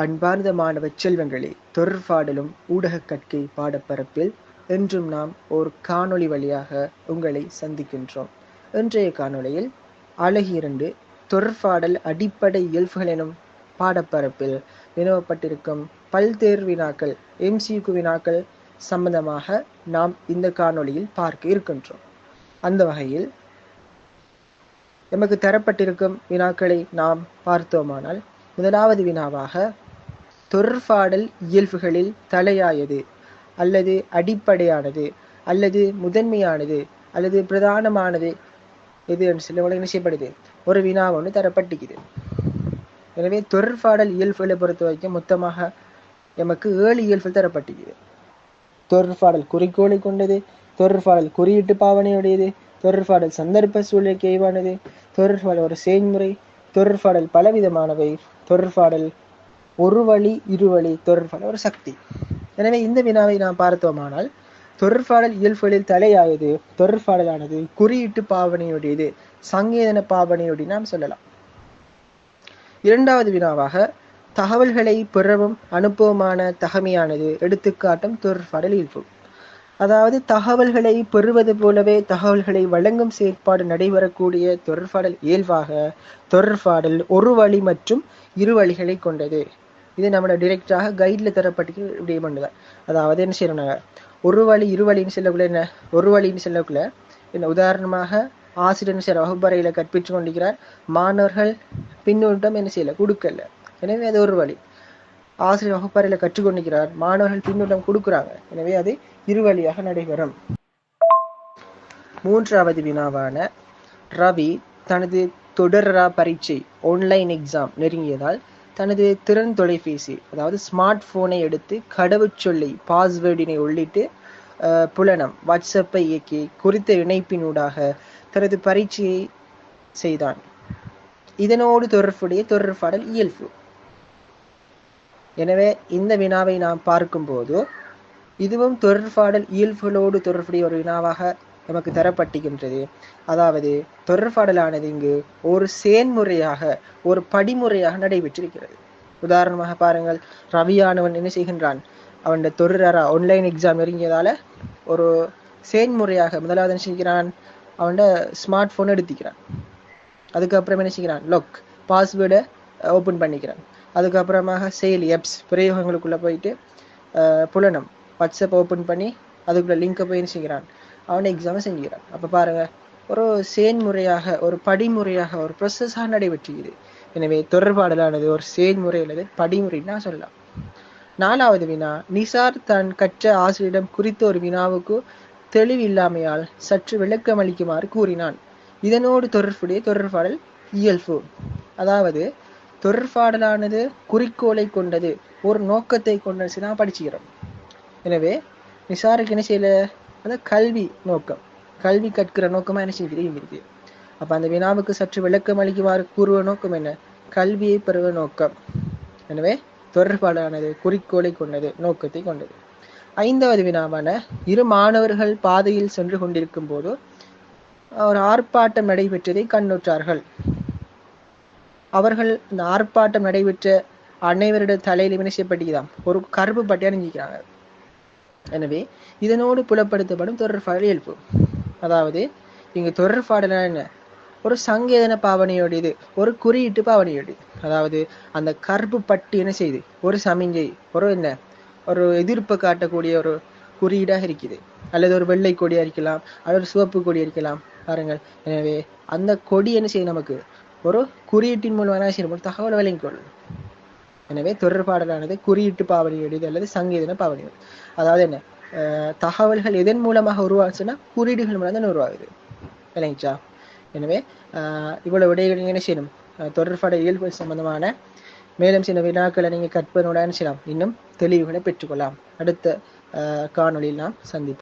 அன்பார்ந்த மாணவ செல்வங்களே தொடர்பாடலும் ஊடக கற்கை பாடப்பரப்பில் என்றும் நாம் ஒரு காணொளி வழியாக உங்களை சந்திக்கின்றோம். இன்றைய காணொளியில் அழகு இரண்டு தொடர்பாடல் அடிப்படை இயல்புகள் எனும் பாடப்பரப்பில் வினவப்பட்டிருக்கும் பல்தேர் வினாக்கள் எம்சிக்கு வினாக்கள் சம்பந்தமாக நாம் இந்த காணொளியில் பார்க்க இருக்கின்றோம். அந்த வகையில் எமக்கு தரப்பட்டிருக்கும் வினாக்களை நாம் பார்த்தோமானால் முதலாவது வினாவாக தொடர்பாடல் இயல்புகளில் தலையாயது அல்லது அடிப்படையானது அல்லது முதன்மையானது அல்லது பிரதானமானது எது என்று சொல்லி உங்களுக்கு என்ன செய்யப்படுது? ஒரு வினா ஒன்று தரப்பட்டிருக்குது எனவே தொடர்பாடல் இயல்புகளை பொறுத்த வரைக்கும் மொத்தமாக எமக்கு ஏழு இயல்புகள் தரப்பட்டிருக்குது தொடர்பாடல் குறிக்கோளை கொண்டது தொடர்பாடல் குறியீட்டு பாவனையுடையது தொடர்பாடல் சந்தர்ப்ப சூழ்நிலைக்கு ஏவானது தொடர்பாடல் ஒரு செயல்முறை தொடர்பாடல் பலவிதமானவை தொடர்பாடல் ஒரு வழி இருவழி தொடர்பாடல் ஒரு சக்தி. எனவே இந்த வினாவை நாம் பார்த்தோமானால் தொடர்பாடல் இயல்புகளில் தலையாயது தொடர்பாடலானது குறியீட்டு பாவனையுடையது சங்கேதன பாவனையுடைய நாம் சொல்லலாம். இரண்டாவது வினாவாக தகவல்களை பெறவும் அனுப்பவுமான தகமையானது எடுத்துக்காட்டும் தொடர்பாடல் இயல்பு. அதாவது தகவல்களை பெறுவது போலவே தகவல்களை வழங்கும் செயற்பாடு நடைபெறக்கூடிய தொடர்பாடல் இயல்பாக தொடர்பாடல் ஒரு வழி மற்றும் இரு வழிகளை கொண்டது. இது நம்மளோட டிரெக்டாக கைடில் தரப்பட்டு இப்படி பண்ணுவார் அதாவது என்ன செய்யணும் ஒரு வழி இரு வழின்னு சொல்லக்குள்ள என்ன? ஒரு வழின்னு சொல்லக்குள்ள என்ன? உதாரணமாக ஆசிரியர் சில வகுப்பறையில கற்பித்து கொண்டிருக்கிறார். மாணவர்கள் பின்னூட்டம் என்ன செய்யல? கொடுக்கல. எனவே அது ஒரு வழி. ஆசிரியர் வகுப்பறையில கற்றுக்கொண்டிருக்கிறார் மாணவர்கள் பின்னூட்டம் கொடுக்குறாங்க. எனவே அது இரு வழியாக நடைபெறும். மூன்றாவது வினாவான ரவி தனது தொடரா பரீட்சை ஆன்லைன் எக்ஸாம் நெருங்கியதால் தனது திறன் தொலைபேசி அதாவது ஸ்மார்ட் போனை எடுத்து கடவுச்சொல்லை பாஸ்வேர்டினை உள்ளிட்டு புலனம் வாட்ஸ்அப்பை இயக்கி குறித்த இணைப்பினூடாக தனது பரீட்சையை செய்தான். இதனோடு தொடர்புடைய தொடர்பாடல் இயல்பு. எனவே இந்த வினாவை நாம் பார்க்கும்போது இதுவும் தொடர்பாடல் இயல்புகளோடு தொடர்புடைய ஒரு வினாவாக நமக்கு தரப்பட்டுகின்றது. அதாவது தொடர்பாடலானது இங்கு ஒரு செயன்முறையாக ஒரு படிமுறையாக நடைபெற்றிருக்கிறது. உதாரணமாக பாருங்கள் ரவியானவன் என்ன செய்கின்றான்? அவன் தொடரா ஆன்லைன் எக்ஸாம் நெருங்கியதால ஒரு செயன்முறையாக முதலாவது என்ன செய்கிறான்? அவன் ஸ்மார்ட் போன் எடுத்துக்கிறான். அதுக்கப்புறம் என்ன செய்கிறான்? லொக் பாஸ்வேர்டை ஓப்பன் பண்ணிக்கிறான். அதுக்கப்புறமாக செயலி எப்ஸ் பிரயோகங்களுக்குள்ளே போயிட்டு புலனம் வாட்ஸ்அப் ஓப்பன் பண்ணி அதுக்குள்ள லிங்கை போய் என்ன செய்கிறான்? அவனை எக்ஸாமை செஞ்சுக்கிறான். அப்போ பாருங்க ஒரு செயன்முறையாக ஒரு படிமுறையாக ஒரு ப்ரொசஸாக நடைபெற்றுகிறது எனவே தொடர்பாடலானது ஒரு செயல்முறை அல்லது படிமுறைன்னு நான் சொல்லலாம். நாலாவது வினா நிசார் தான் கற்ற ஆசிரியரிடம் குறித்த ஒரு வினாவுக்கு தெளிவில்லாமையால் சற்று விளக்கம் அளிக்குமாறு கூறினான். இதனோடு தொடர்புடைய தொடர்பாடல் இயல்பு. அதாவது தொடர்பாடலானது குறிக்கோளை கொண்டது ஒரு நோக்கத்தை கொண்டது தான் படிச்சுக்கிறோம். எனவே நிசாருக்கு என்ன செய்யல? அந்த கல்வி நோக்கம். கல்வி கற்கிற நோக்கமா என்ன செய்கிறது இருக்கு. அப்ப அந்த வினாவுக்கு சற்று விளக்கம் அளிக்குமாறு கூறுவ நோக்கம் என்ன? கல்வியை பெறுவ நோக்கம். எனவே தொடர்பாடானது குறிக்கோளை கொண்டது நோக்கத்தை கொண்டது. ஐந்தாவது வினாவான இரு மாணவர்கள் பாதையில் சென்று கொண்டிருக்கும் போது ஒரு ஆர்ப்பாட்டம் நடைபெற்றதை கண்ணுற்றார்கள். அவர்கள் இந்த ஆர்ப்பாட்டம் நடைபெற்ற அனைவருடைய தலையில் என்ன ஒரு கருப்பு பட்டி நினைக்கிறாங்க எனவே இதனோடு புலப்படுத்தப்படும் தொடர்பாடல் இயல்பு. அதாவது இங்கு தொடர்பாடல் என்ன? ஒரு சங்கேதன பாவனையோடையது ஒரு குறியீட்டு பாவனையோடு அதாவது அந்த கருப்பு பட்டி என்ன செய்யுது ஒரு சமிஞ்சை ஒரு என்ன? ஒரு எதிர்ப்பை காட்டக்கூடிய ஒரு குறியீடாக இருக்குது. அல்லது ஒரு வெள்ளை கொடியாக இருக்கலாம் அல்லது சிவப்பு கொடி இருக்கலாம். பாருங்கள். எனவே அந்த கொடி என்ன செய்யும் நமக்கு? ஒரு குறியீட்டின் மூலமாக என்ன செய்யணும் தகவலை தகவல் விளங்கிக் கொள்ளும். எனவே தொடர்பாடலானது குறியீட்டு பாவனையுடையது அல்லது சங்கீதன பாவனையோடு அதாவது என்ன? தகவல்கள் எதன் மூலமாக உருவாச்சுன்னா குறியீடுகள் மூலம் தான் உருவாகுது. இல்லைங்களா? எனவே இவ்வளவு விடைகள் என்ன செய்யணும்? தொடர்பாட இயல்பு சம்பந்தமான மேலும் சில வினாக்களை நீங்க கற்பனுடன் செய்யலாம். இன்னும் தெளிவுகளை பெற்றுக்கொள்ளலாம். அடுத்த காணொலியில் நாம் சந்திப்போம்.